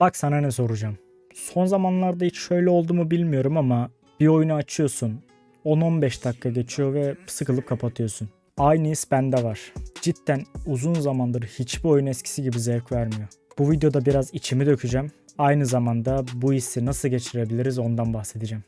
Bak sana ne soracağım. Son zamanlarda hiç şöyle oldu mu bilmiyorum ama bir oyunu açıyorsun. 10-15 dakika geçiyor ve sıkılıp kapatıyorsun. Aynı his bende var. Cidden uzun zamandır hiçbir oyun eskisi gibi zevk vermiyor. Bu videoda biraz içimi dökeceğim. Aynı zamanda bu hissi nasıl geçirebiliriz ondan bahsedeceğim.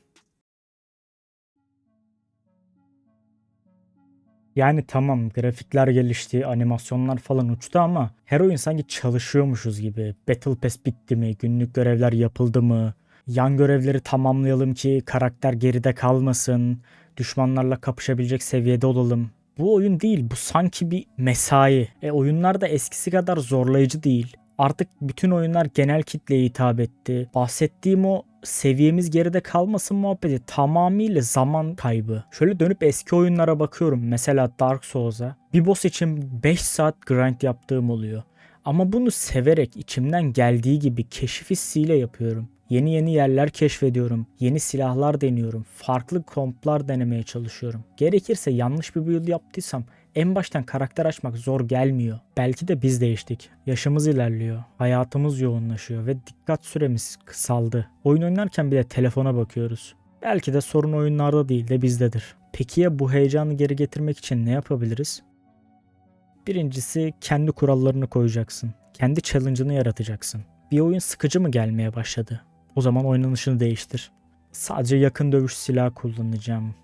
Yani tamam grafikler gelişti, animasyonlar falan uçtu ama her oyun sanki çalışıyormuşuz gibi. Battle Pass bitti mi, günlük görevler yapıldı mı, yan görevleri tamamlayalım ki karakter geride kalmasın, düşmanlarla kapışabilecek seviyede olalım. Bu oyun değil, bu sanki bir mesai. E oyunlar da eskisi kadar zorlayıcı değil. Artık bütün oyunlar genel kitleye hitap etti. Bahsettiğim o seviyemiz geride kalmasın muhabbeti tamamıyla zaman kaybı. Şöyle dönüp eski oyunlara bakıyorum. Mesela Dark Souls'a. Bir boss için 5 saat grind yaptığım oluyor. Ama bunu severek içimden geldiği gibi keşif hissiyle yapıyorum. Yeni yeni yerler keşfediyorum. Yeni silahlar deniyorum. Farklı komplar denemeye çalışıyorum. Gerekirse yanlış bir build yaptıysam en baştan karakter açmak zor gelmiyor. Belki de biz değiştik. Yaşımız ilerliyor. Hayatımız yoğunlaşıyor ve dikkat süremiz kısaldı. Oyun oynarken bile telefona bakıyoruz. Belki de sorun oyunlarda değil de bizdedir. Peki ya bu heyecanı geri getirmek için ne yapabiliriz? Birincisi kendi kurallarını koyacaksın. Kendi challenge'ını yaratacaksın. Bir oyun sıkıcı mı gelmeye başladı? O zaman oynanışını değiştir. Sadece yakın dövüş silahı kullanacağım.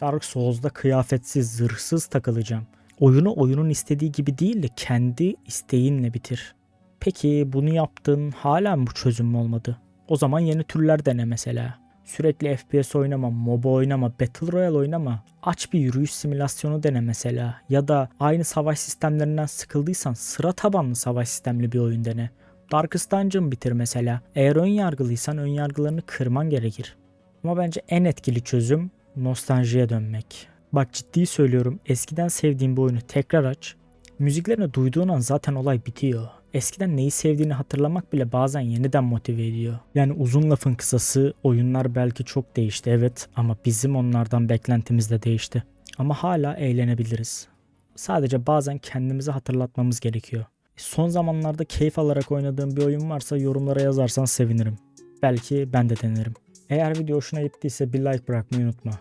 Dark Souls'da kıyafetsiz, zırhsız takılacağım. Oyunu oyunun istediği gibi değil de kendi isteğinle bitir. Peki bunu yaptın hala mı bu çözüm olmadı? O zaman yeni türler dene mesela. Sürekli FPS oynama, MOBA oynama, Battle Royale oynama. Aç bir yürüyüş simülasyonu dene mesela. Ya da aynı savaş sistemlerinden sıkıldıysan sıra tabanlı savaş sistemli bir oyun dene. Darkest Dungeon bitir mesela. Eğer ön yargılıysan ön yargılarını kırman gerekir. Ama bence en etkili çözüm nostaljiye dönmek. Bak ciddi söylüyorum eskiden sevdiğin bir oyunu tekrar aç. Müziklerini duyduğun an zaten olay bitiyor. Eskiden neyi sevdiğini hatırlamak bile bazen yeniden motive ediyor. Yani uzun lafın kısası oyunlar belki çok değişti evet ama bizim onlardan beklentimiz de değişti. Ama hala eğlenebiliriz. Sadece bazen kendimizi hatırlatmamız gerekiyor. Son zamanlarda keyif alarak oynadığım bir oyun varsa yorumlara yazarsan sevinirim. Belki ben de denerim. Eğer video hoşuna gittiyse bir like bırakmayı unutma.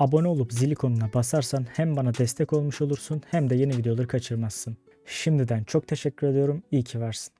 Abone olup zil ikonuna basarsan hem bana destek olmuş olursun hem de yeni videoları kaçırmazsın. Şimdiden çok teşekkür ediyorum. İyi ki varsın.